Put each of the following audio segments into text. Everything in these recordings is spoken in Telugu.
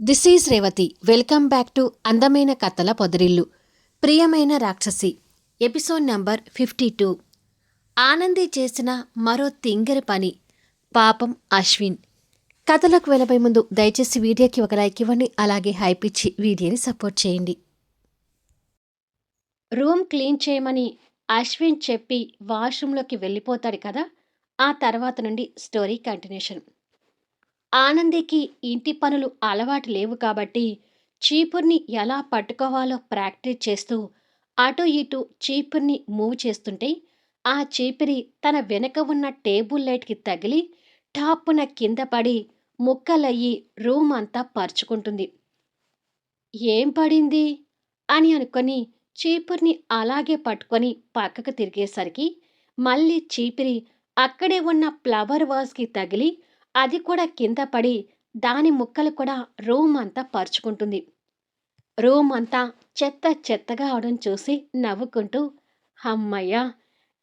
This is Revathi welcome back to అందమైన కథల పొదరిల్లు ప్రియమైన రాక్షసి episode number fifty two Anandi చేసిన మరో తింగరి పని పాపం అశ్విన్ కథలకు వెళ్ళబోయే ముందు దయచేసి వీడియోకి ఒక లైక్ ఇవ్వండి అలాగే హైప్ ఇచ్చి వీడియోని సపోర్ట్ చేయండి రూమ్ క్లీన్ చేయమని అశ్విన్ చెప్పి వాష్రూమ్లోకి వెళ్ళిపోతాడు కదా ఆ తర్వాత నుండి స్టోరీ కంటిన్యూషన్ ఆనందికి ఇంటి పనులు అలవాటు లేవు కాబట్టి చీపుర్ని ఎలా పట్టుకోవాలో ప్రాక్టీస్ చేస్తూ అటు ఇటు చీపుర్ని మూవ్ చేస్తుంటే ఆ చీపిరి తన వెనక ఉన్న టేబుల్ లైట్కి తగిలి టాప్పున కింద పడి ముక్కలయ్యి రూమ్ అంతా పరుచుకుంటుంది. ఏం పడింది? అని అనుకొని చీపుర్ని అలాగే పట్టుకొని పక్కకు తిరిగేసరికి మళ్ళీ చీపిరి అక్కడే ఉన్న ఫ్లవర్ వాజ్కి తగిలి అది కూడా కింద పడి దాని ముక్కలు కూడా రూమ్ అంతా పరుచుకుంటుంది. రూమ్ అంతా చెత్త చెత్తగా అవడం చూసి నవ్వుకుంటూ అమ్మయ్యా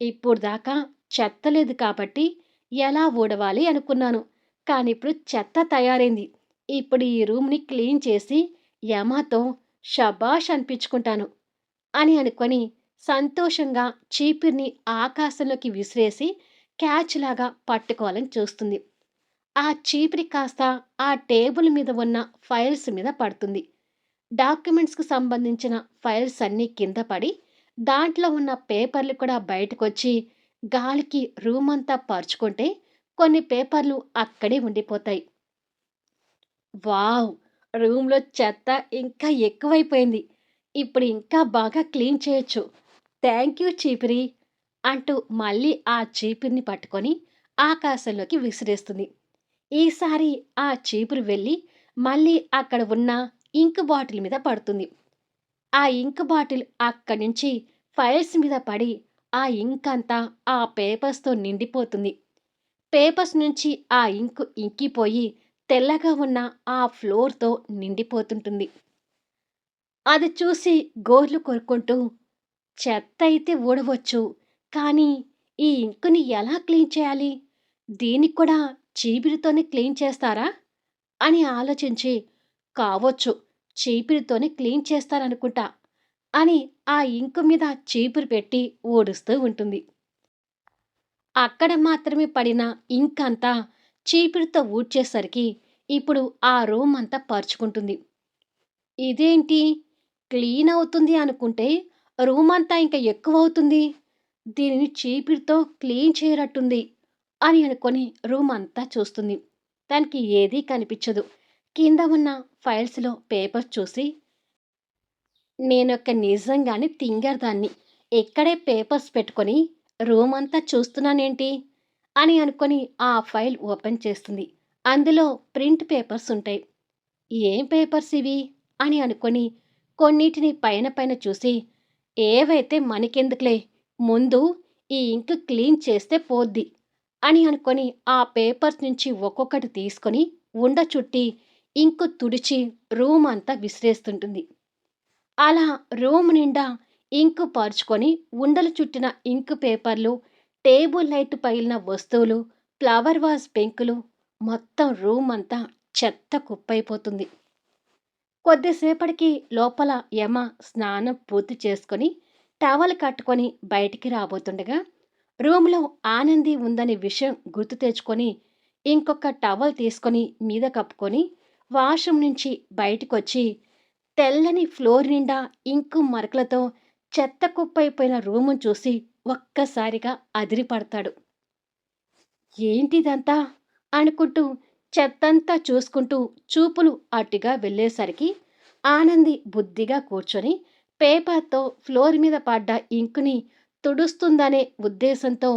ఇప్పుడు దాకా చెత్త లేదు కాబట్టి ఎలా ఊడవాలి అనుకున్నాను. కానీ ఇప్పుడు చెత్త తయారైంది. ఇప్పుడు ఈ రూమ్ని క్లీన్ చేసి యమాతో షబాష్ అనిపించుకుంటాను అని అనుకొని సంతోషంగా చీపిర్ని ఆకాశంలోకి విసిరేసి క్యాచ్ లాగా పట్టుకోవాలని చూస్తుంది. ఆ చీపిరి కాస్త ఆ టేబుల్ మీద ఉన్న ఫైల్స్ మీద పడుతుంది. డాక్యుమెంట్స్కు సంబంధించిన ఫైల్స్ అన్నీ కింద పడి దాంట్లో ఉన్న పేపర్లు కూడా బయటకొచ్చి గాలికి రూమ్ అంతా పరుచుకుంటే కొన్ని పేపర్లు అక్కడే ఉండిపోతాయి. వావ్! రూమ్లో చెత్త ఇంకా ఎక్కువైపోయింది. ఇప్పుడు ఇంకా బాగా క్లీన్ చేయొచ్చు. థ్యాంక్ యూ చీపిరి అంటూ మళ్ళీ ఆ చీపిరిని పట్టుకొని ఆకాశంలోకి విసిరేస్తుంది. ఈసారి ఆ చీపురు వెళ్ళి మళ్ళీ అక్కడ ఉన్న ఇంక్ బాటిల్ మీద పడుతుంది. ఆ ఇంక్ బాటిల్ అక్కడి నుంచి ఫైల్స్ మీద పడి ఆ ఇంక్ అంతా ఆ పేపర్స్తో నిండిపోతుంది. పేపర్స్ నుంచి ఆ ఇంకు ఇంకిపోయి తెల్లగా ఉన్న ఆ ఫ్లోర్తో నిండిపోతుంటుంది. అది చూసి గోర్లు కొరుక్కుంటూ చెత్త అయితే ఊడవచ్చు కానీ ఈ ఇంకుని ఎలా క్లీన్ చేయాలి? దీనికి కూడా చీపిరితోనే క్లీన్ చేస్తారా? అని ఆలోచించి కావచ్చు చీపిరితోనే క్లీన్ చేస్తారనుకుంటా అని ఆ ఇంకు మీద చీపురు పెట్టి ఓడుస్తూ ఉంటుంది. అక్కడ మాత్రమే పడిన ఇంకంతా అంతా చీపిరితో ఊడ్చేసరికి ఇప్పుడు ఆ రూమ్ అంతా పరుచుకుంటుంది. ఇదేంటి? క్లీన్ అవుతుంది అనుకుంటే రూమ్ అంతా ఇంకా ఎక్కువ అవుతుంది. దీనిని చీపిరితో క్లీన్ చేయరట్టుంది. అని అనుకొని రూమ్ అంతా చూస్తుంది. దానికి ఏదీ కనిపించదు. కింద ఉన్న ఫైల్స్లో పేపర్ చూసి నేనొక నిజంగానే తింగరదాన్ని. ఎక్కడే పేపర్స్ పెట్టుకొని రూమ్ అంతా చూస్తున్నానేంటి? అని అనుకొని ఆ ఫైల్ ఓపెన్ చేస్తుంది. అందులో ప్రింట్ పేపర్స్ ఉంటాయి. ఏం పేపర్స్ ఇవి? అని అనుకొని కొన్నిటిని పైన పైన చూసి ఏవైతే మనకెందుకులే ముందు ఈ ఇంక్ క్లీన్ చేస్తే పోద్ది. అని అనుకొని ఆ పేపర్స్ నుంచి ఒక్కొక్కటి తీసుకొని ఉండ చుట్టి ఇంకు తుడిచి రూమ్ అంతా విసిరేస్తుంటుంది. అలా రూమ్ నిండా ఇంకు పరుచుకొని ఉండలు చుట్టిన ఇంకు పేపర్లు టేబుల్ లైట్ పగిలిన వస్తువులు ఫ్లవర్ వాజ్ పెంకులు మొత్తం రూమ్ అంతా చెత్త కుప్పైపోతుంది. కొద్దిసేపటికి లోపల యమ స్నానం పూర్తి చేసుకొని టవల్ కట్టుకొని బయటికి రాబోతుండగా రూమ్లో ఆనంది ఉందనే విషయం గుర్తు తెచ్చుకొని ఇంకొక టవల్ తీసుకొని మీద కప్పుకొని వాష్రూమ్ నుంచి బయటకొచ్చి తెల్లని ఫ్లోర్ నిండా ఇంకు మరకలతో చెత్త కుప్పైపోయిన రూము చూసి ఒక్కసారిగా అదిరిపడతాడు. ఏంటిదంతా? అనుకుంటూ చెత్తంతా చూసుకుంటూ చూపులు అటుగా వెళ్ళేసరికి ఆనంది బుద్ధిగా కూర్చొని పేపర్తో ఫ్లోర్ మీద పడ్డ ఇంకుని తుడుస్తుందనే ఉద్దేశంతో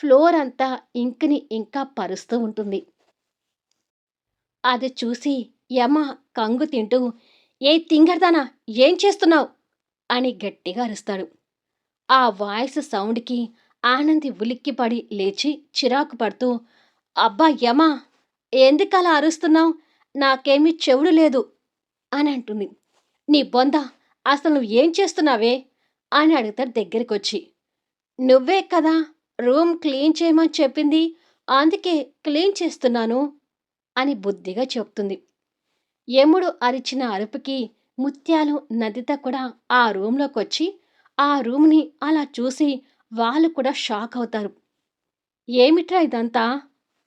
ఫ్లోర్ అంతా ఇంకుని ఇంకా పరుస్తూ ఉంటుంది. అది చూసి యమ కంగు తింటూ ఏ తింగర్దానా ఏం చేస్తున్నావు? అని గట్టిగా అరుస్తాడు. ఆ వాయిస్ సౌండ్కి ఆనంది ఉలిక్కిపడి లేచి చిరాకు పడుతూ అబ్బా యమా ఎందుకలా అరుస్తున్నావు? నాకేమీ చెవుడు లేదు అని అంటుంది. నీ బొంద అసలు నువ్వు ఏం చేస్తున్నావే? అని అడుగుతాడు దగ్గరికి వచ్చి నువ్వే కదా రూమ్ క్లీన్ చేయమని చెప్పింది. అందుకే క్లీన్ చేస్తున్నాను అని బుద్ధిగా చెప్తుంది. యముడు అరిచిన అరుపుకి ముత్యాలు నందిత కూడా ఆ రూమ్లోకొచ్చి ఆ రూమ్ని అలా చూసి వాళ్ళు కూడా షాక్ అవుతారు. ఏమిట్రా ఇదంతా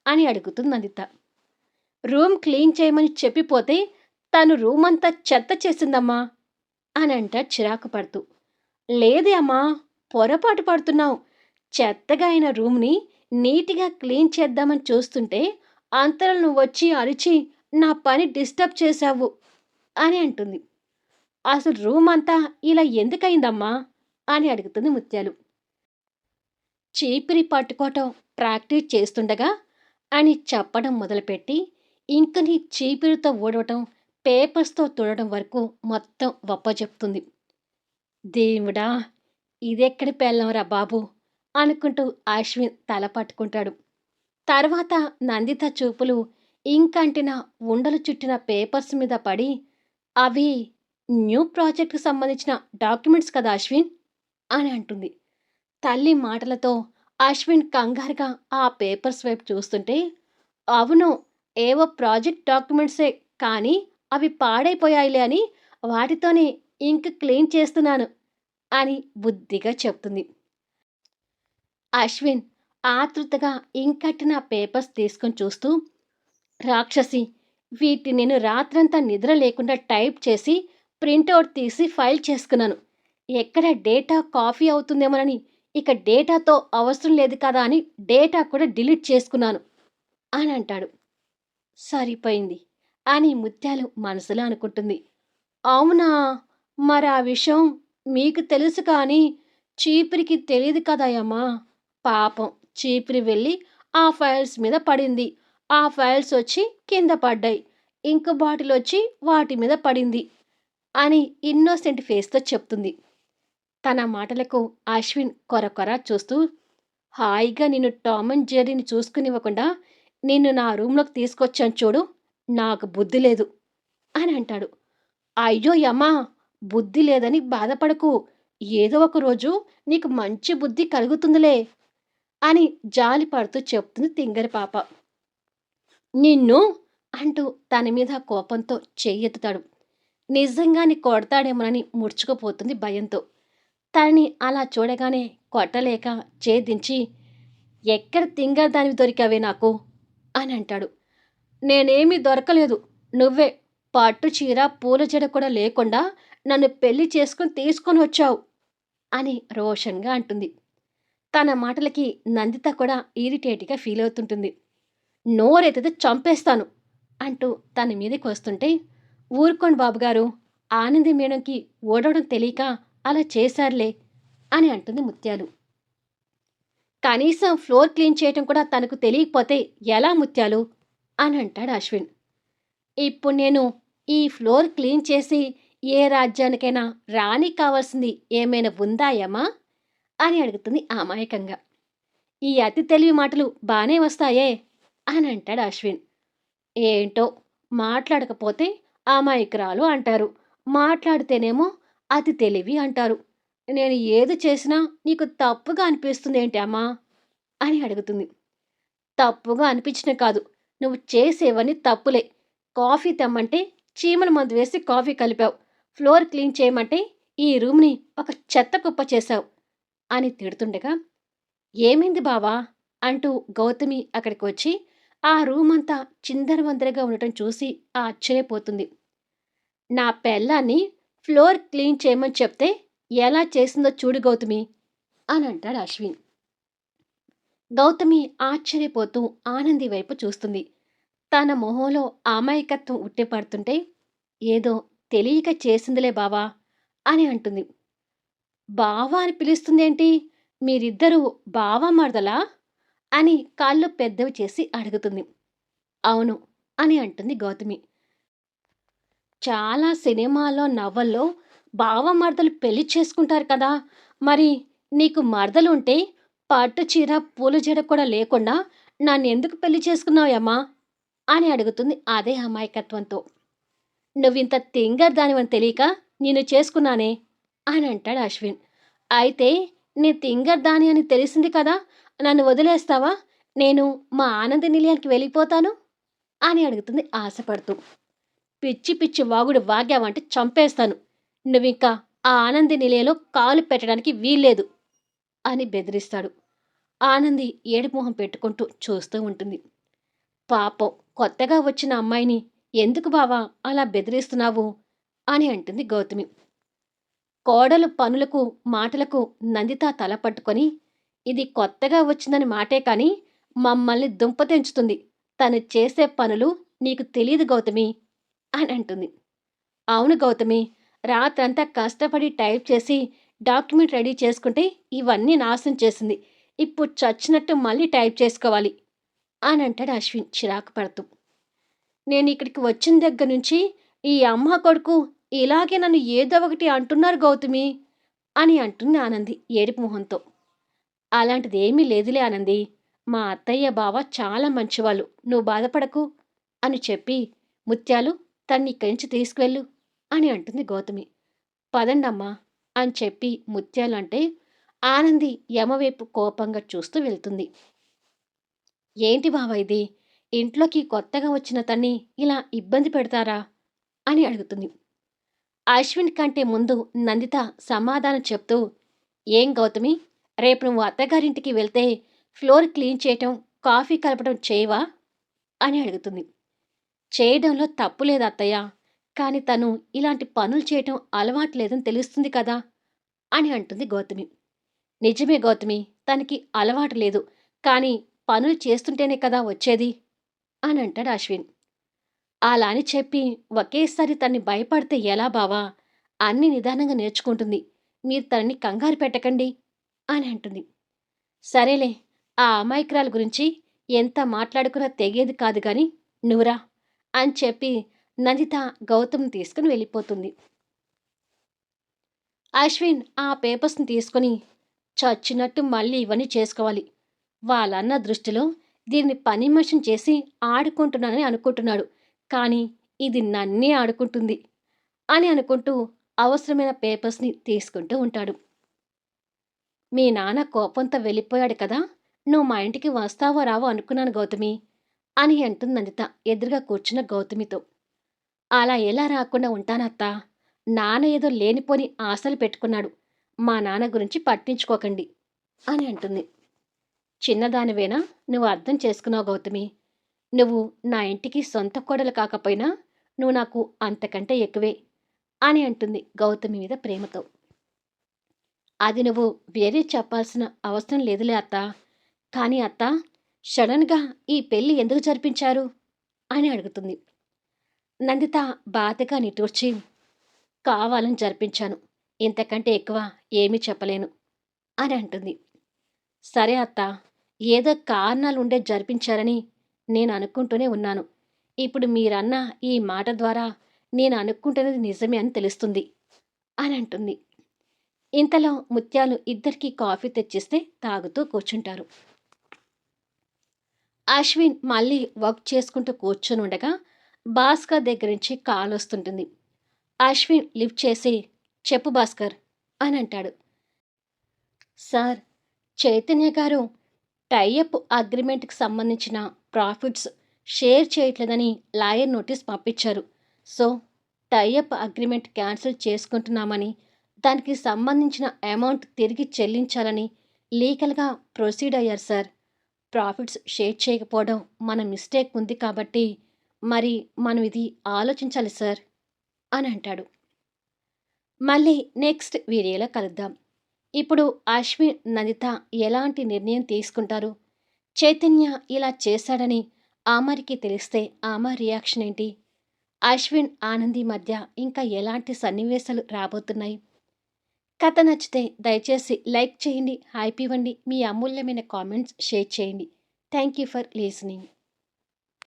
అని అడుగుతుంది నందిత. రూమ్ క్లీన్ చేయమని చెప్పిపోతే తను రూమ్ అంతా చెత్త చేసిందమ్మా అని అంటాడు చిరాకు పడుతూ. లేదే అమ్మా పొరపాటు పడుతున్నావు. చెత్తగా అయిన రూమ్ని నీట్గా క్లీన్ చేద్దామని చూస్తుంటే అంతలో నువ్వు వచ్చి అరిచి నా పని డిస్టర్బ్ చేశావు అని అంటుంది. అసలు రూమ్ అంతా ఇలా ఎందుకయిందమ్మా అని అడుగుతుంది ముత్యాలు. చీపిరి పట్టుకోవటం ప్రాక్టీస్ చేస్తుండగా అని చెప్పడం మొదలుపెట్టి ఇంకని చీపిరితో ఊడవటం పేపర్స్తో తుడడం వరకు మొత్తం చెప్తుంది దేవుడా ఇదెక్కడి పెళ్ళంరా బాబు? అనుకుంటూ అశ్విన్ తల పట్టుకుంటాడు. తర్వాత నందిత చూపులు ఇంకంటిన ఉండలు చుట్టిన పేపర్స్ మీద పడి అవి న్యూ ప్రాజెక్ట్కి సంబంధించిన డాక్యుమెంట్స్ కదా అశ్విన్? అని అంటుంది. తల్లి మాటలతో అశ్విన్ కంగారుగా ఆ పేపర్స్ వైపు చూస్తుంటే అవును ఏవో ప్రాజెక్ట్ డాక్యుమెంట్సే కానీ అవి పాడైపోయాయిలే అని వాటితోనే ఇంక్ క్లీన్ చేస్తున్నాను. అని బుద్ధిగా చెప్తుంది. అశ్విన్ ఆతృతగా ఇంకట్టిన పేపర్స్ తీసుకొని చూస్తూ రాక్షసి వీటి నేను రాత్రంతా నిద్ర లేకుండా టైప్ చేసి ప్రింట్అవుట్ తీసి ఫైల్ చేసుకున్నాను. ఎక్కడ డేటా కాఫీ అవుతుందేమోనని ఇక డేటాతో అవసరం లేదు కదా అని డేటా కూడా డిలీట్ చేసుకున్నాను అని అంటాడు. సరిపోయింది అని ముత్యాలు మనసులో అనుకుంటుంది. అవునా? మరి ఆ విషయం మీకు తెలుసు కానీ చీపురికి తెలియదు కదయమ్మా పాపం చీపురి వెళ్ళి ఆ ఫైల్స్ మీద పడింది. ఆ ఫైల్స్ వచ్చి కింద పడ్డాయి. ఇంక బాటిల్ వచ్చి వాటి మీద పడింది అని ఇన్నోసెంట్ ఫేస్తో చెప్తుంది. తన మాటలకు అశ్విన్ కొర చూస్తూ హాయిగా నిన్ను టామ్ అండ్ జెర్రీని చూసుకునివ్వకుండా నిన్ను నా రూమ్లోకి తీసుకొచ్చాను చూడు నాకు బుద్ధి లేదు అని అంటాడు. అయ్యో యమ్మా బుద్ధి లేదని బాధపడకు. ఏదో ఒక రోజు నీకు మంచి బుద్ధి కలుగుతుందిలే అని జాలి పడుతూ చెప్తుంది తింగరి పాప. నిన్ను అంటూ తన మీద కోపంతో చెయ్యెత్తుతాడు నిజంగాని కొడతాడేమోనని ముడుచుకుపోతుంది భయంతో. తనని అలా చూడగానే కొట్టలేక చేదించి ఎక్కడ తింగర్ దానివి దొరికావే నాకు అని అంటాడు. నేనేమీ దొరకలేదు. నువ్వే పట్టు చీర పూల జడ కూడా లేకుండా నన్ను పెళ్ళి చేసుకుని తీసుకొని వచ్చావు అని రోషన్గా అంటుంది. తన మాటలకి నందిత కూడా ఇరిటేట్గా ఫీల్ అవుతుంటుంది. నోరెత్తితే చంపేస్తాను అంటూ తన మీదకి వస్తుంటే ఊరుకోండి బాబుగారు ఆనంది మేడంకి ఓడవడం తెలియక అలా చేశారులే అని అంటుంది ముత్యాలు. కనీసం ఫ్లోర్ క్లీన్ చేయటం కూడా తనకు తెలియకపోతే ఎలా ముత్యాలు? అని అంటాడు అశ్విన్. ఇప్పుడు నేను ఈ ఫ్లోర్ క్లీన్ చేసి ఏ రాజ్యానికైనా రాణి కావాల్సింది ఏమైనా ఉందాయమ్మా అని అడుగుతుంది అమాయకంగా. ఈ అతి తెలివి మాటలు బాగానే వస్తాయే? అని అంటాడు అశ్విన్. ఏంటో మాట్లాడకపోతే అమాయకురాలు అంటారు. మాట్లాడితేనేమో అతి తెలివి అంటారు. నేను ఏది చేసినా నీకు తప్పుగా అనిపిస్తుంది ఏంటి అమ్మా? అని అడుగుతుంది. తప్పుగా అనిపించిన కాదు. నువ్వు చేసేవన్నీ తప్పులే. కాఫీ తెమ్మంటే చీమల మందు వేసి కాఫీ కలిపావు. ఫ్లోర్ క్లీన్ చేయమంటే ఈ రూమ్ని ఒక చెత్త కుప్ప చేశావు అని తిడుతుండగా ఏమైంది బావా? అంటూ గౌతమి అక్కడికి వచ్చి ఆ రూమ్ అంతా చిందరవందరగా ఉండటం చూసి ఆశ్చర్యపోతుంది. నా పెళ్ళాన్ని ఫ్లోర్ క్లీన్ చేయమని చెప్తే ఎలా చేసిందో చూడు గౌతమి అని అంటాడు అశ్విన్. గౌతమి ఆశ్చర్యపోతూ ఆనంది వైపు చూస్తుంది. తన మొహంలో అమాయకత్వం ఉట్టిపడుతుంటే ఏదో తెలియక చేసిందిలే బావా అని అంటుంది. బావా అని పిలుస్తుందేంటి? మీరిద్దరూ బావా మరదలా? అని కాళ్ళు పెద్దవి చేసి అడుగుతుంది. అవును అని అంటుంది గౌతమి. చాలా సినిమాల్లో నవ్వల్లో బావ మరదలు పెళ్ళి చేసుకుంటారు కదా. మరి నీకు మరదలు ఉంటే పట్టు చీర పూల జడ కూడా లేకుండా నన్ను ఎందుకు పెళ్ళి చేసుకున్నావమ్మా అని అడుగుతుంది అదే అమాయకత్వంతో. నువ్వింత తింగర్ దానివని తెలియక నేను చేసుకున్నానే అని అంటాడు అశ్విన్. అయితే నీ తింగర్ దాని అని తెలిసింది కదా నన్ను వదిలేస్తావా? నేను మా ఆనంద నిలయానికి వెళ్ళిపోతాను అని అడుగుతుంది ఆశపడుతూ. పిచ్చి పిచ్చి వాగుడు వాగావంటే చంపేస్తాను. నువ్వింకా ఆ ఆనంది నిలయంలో కాలు పెట్టడానికి వీల్లేదు అని బెదిరిస్తాడు. ఆనంది ఏడుమొహం పెట్టుకుంటూ చూస్తూ ఉంటుంది. పాపం కొత్తగా వచ్చిన అమ్మాయిని ఎందుకు బావా అలా బెదిరిస్తున్నావు? అని అంటుంది గౌతమి. కోడలు పనులకు మాటలకు నందిత తల పట్టుకొని ఇది కొత్తగా వచ్చిందని మాటే కాని మమ్మల్ని దుంప తెంచుతుంది. తను చేసే పనులు నీకు తెలియదు గౌతమి అని అంటుంది. అవును గౌతమి రాత్రంతా కష్టపడి టైప్ చేసి డాక్యుమెంట్ రెడీ చేసుకుంటే ఇవన్నీ నాశనం చేసింది. ఇప్పుడు చచ్చినట్టు మళ్ళీ టైప్ చేసుకోవాలి అని అంటాడు అశ్విన్ చిరాకు పడుతూ. నేను ఇక్కడికి వచ్చిన దగ్గర నుంచి ఈ అమ్మ కొడుకు ఇలాగే నన్ను ఏదో ఒకటి అంటున్నారు గౌతమి అని అంటుంది ఆనంది ఏడుపు మొహంతో. అలాంటిది ఏమీ లేదులే ఆనంది. మా అత్తయ్య బావ చాలా మంచివాళ్ళు. నువ్వు బాధపడకు అని చెప్పి ముత్యాలు తన్ని ఇక్కడి నుంచి తీసుకువెళ్ళు అని అంటుంది గౌతమి. పదండమ్మా అని చెప్పి ముత్యాలు అంటే ఆనంది యమవైపు కోపంగా చూస్తూ వెళ్తుంది. ఏంటి బావ ఇది? ఇంట్లోకి కొత్తగా వచ్చిన తన్ని ఇలా ఇబ్బంది పెడతారా? అని అడుగుతుంది. అశ్విన్ కంటే ముందు నందిత సమాధానం చెప్తూ ఏం గౌతమి రేపు నువ్వు అత్తగారింటికి వెళ్తే ఫ్లోర్ క్లీన్ చేయటం కాఫీ కలపడం చేయవా? అని అడుగుతుంది. చేయడంలో తప్పు లేదు అత్తయ్య కానీ తను ఇలాంటి పనులు చేయటం అలవాటు లేదని తెలుస్తుంది కదా? అని అంటుంది గౌతమి. నిజమే గౌతమి తనకి అలవాటు లేదు కానీ పనులు చేస్తుంటేనే కదా వచ్చేది. అని అంటాడు అశ్విన్. అలా అని చెప్పి ఒకేసారి తన్ని భయపడితే ఎలా బావా? అన్ని నిదానంగా నేర్చుకుంటుంది. మీరు తనని కంగారు పెట్టకండి అని అంటుంది. సరేలే ఆ అమాయకురాల గురించి ఎంత మాట్లాడుకున్నా తెగేది కాదు కానీ నువ్వురా అని చెప్పి నందిత గౌతమ్ తీసుకుని వెళ్ళిపోతుంది. అశ్విన్ ఆ పేపర్స్ని తీసుకుని చచ్చినట్టు మళ్ళీ ఇవన్నీ చేసుకోవాలి. వాళ్ళన్న దృష్టిలో దీన్ని పని మనిషిని చేసి ఆడుకుంటున్నానని అనుకుంటున్నాడు. కానీ ఇది నన్నే ఆడుకుంటుంది అని అనుకుంటూ అవసరమైన పేపర్స్ని తీసుకుంటూ ఉంటాడు. మీ నాన్న కోపంతో వెళ్ళిపోయాడు కదా నువ్వు మా ఇంటికి వస్తావో రావో అనుకున్నాను గౌతమి అని అంటుంది ఎదురుగా కూర్చున్న గౌతమితో. అలా ఎలా రాకుండా ఉంటానత్తా నాన్న ఏదో లేనిపోని ఆశలు పెట్టుకున్నాడు. మా నాన్న గురించి పట్టించుకోకండి అని అంటుంది. చిన్నదానివేనా? నువ్వు అర్థం చేసుకున్నావు గౌతమి. నువ్వు నా ఇంటికి సొంత కోడలు కాకపోయినా నువ్వు నాకు అంతకంటే ఎక్కువే అని అంటుంది గౌతమి మీద ప్రేమతో. అది నువ్వు వేరే చెప్పాల్సిన అవసరం లేదులే అత్త. కానీ అత్త సడన్గా ఈ పెళ్ళి ఎందుకు జరిపించారు? అని అడుగుతుంది. నందిత బాధగా నిటూర్చి కావాలని జరిపించాను. ఇంతకంటే ఎక్కువ ఏమీ చెప్పలేను అని అంటుంది. సరే అత్త ఏదో కారణాలు ఉండే జరిపించారని నేను అనుకుంటూనే ఉన్నాను. ఇప్పుడు మీరన్న ఈ మాట ద్వారా నేను అనుకుంటున్నది నిజమే అని తెలుస్తుంది అని అంటుంది. ఇంతలో ముత్యాలు ఇద్దరికీ కాఫీ తెచ్చిస్తే తాగుతూ కూర్చుంటారు. అశ్విన్ మళ్ళీ వర్క్ చేసుకుంటూ కూర్చొని ఉండగా భాస్కర్ దగ్గర నుంచి కాల్ వస్తుంటుంది. అశ్విన్ లిఫ్ట్ చేసి చెప్పు భాస్కర్ అని అంటాడు. సార్ చైతన్య గారు టైఅప్ అగ్రిమెంట్కి సంబంధించిన ప్రాఫిట్స్ షేర్ చేయట్లేదని లాయర్ నోటీస్ పంపించారు. So tie up agreement cancel చేసుకుంటున్నామని దానికి సంబంధించిన అమౌంట్ తిరిగి చెల్లించాలని లీగల్గా ప్రొసీడ్ అయ్యారు సార్. ప్రాఫిట్స్ షేర్ చేయకపోవడం మన మిస్టేక్ ఉంది కాబట్టి మరి మనం ఇది ఆలోచించాలి సార్ అని అంటాడు. మళ్ళీ నెక్స్ట్ వీడియోలో కలుద్దాం. ఇప్పుడు అశ్విన్ నందిత ఎలాంటి నిర్ణయం తీసుకుంటారు? చైతన్య ఇలా చేశాడని ఆమరికి తెలిస్తే ఆమ రియాక్షన్ ఏంటి? అశ్విన్ ఆనంది మధ్య ఇంకా ఎలాంటి సన్నివేశాలు రాబోతున్నాయి? కథ నచ్చితే దయచేసి లైక్ చేయండి హ్యాపీ ఇవ్వండి మీ అమూల్యమైన కామెంట్స్ షేర్ చేయండి. Thank you for listening.